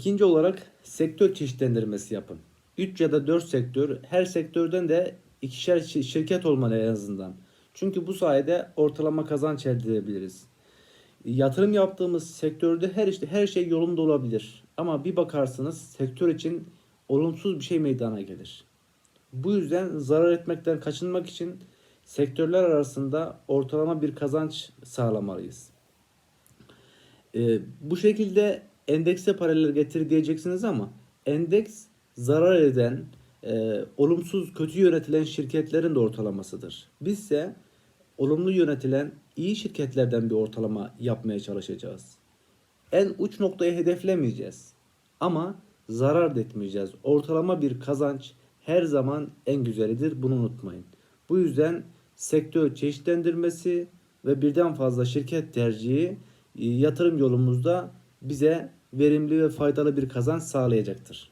İkinci olarak sektör çeşitlendirmesi yapın. 3 ya da 4 sektör, her sektörden de ikişer şi- şirket olmalı en azından. Çünkü bu sayede ortalama kazanç elde edebiliriz. Yatırım yaptığımız sektörde her işte her şey yolunda olabilir. Ama bir bakarsınız sektör için olumsuz bir şey meydana gelir. Bu yüzden zarar etmekten kaçınmak için sektörler arasında ortalama bir kazanç sağlamalıyız. Ee, bu şekilde endekse paralel getir diyeceksiniz ama endeks zarar eden, e, olumsuz, kötü yönetilen şirketlerin de ortalamasıdır. Bizse olumlu yönetilen iyi şirketlerden bir ortalama yapmaya çalışacağız. En uç noktayı hedeflemeyeceğiz. Ama zarar da etmeyeceğiz. Ortalama bir kazanç her zaman en güzelidir. Bunu unutmayın. Bu yüzden sektör çeşitlendirmesi ve birden fazla şirket tercihi e, yatırım yolumuzda bize verimli ve faydalı bir kazanç sağlayacaktır.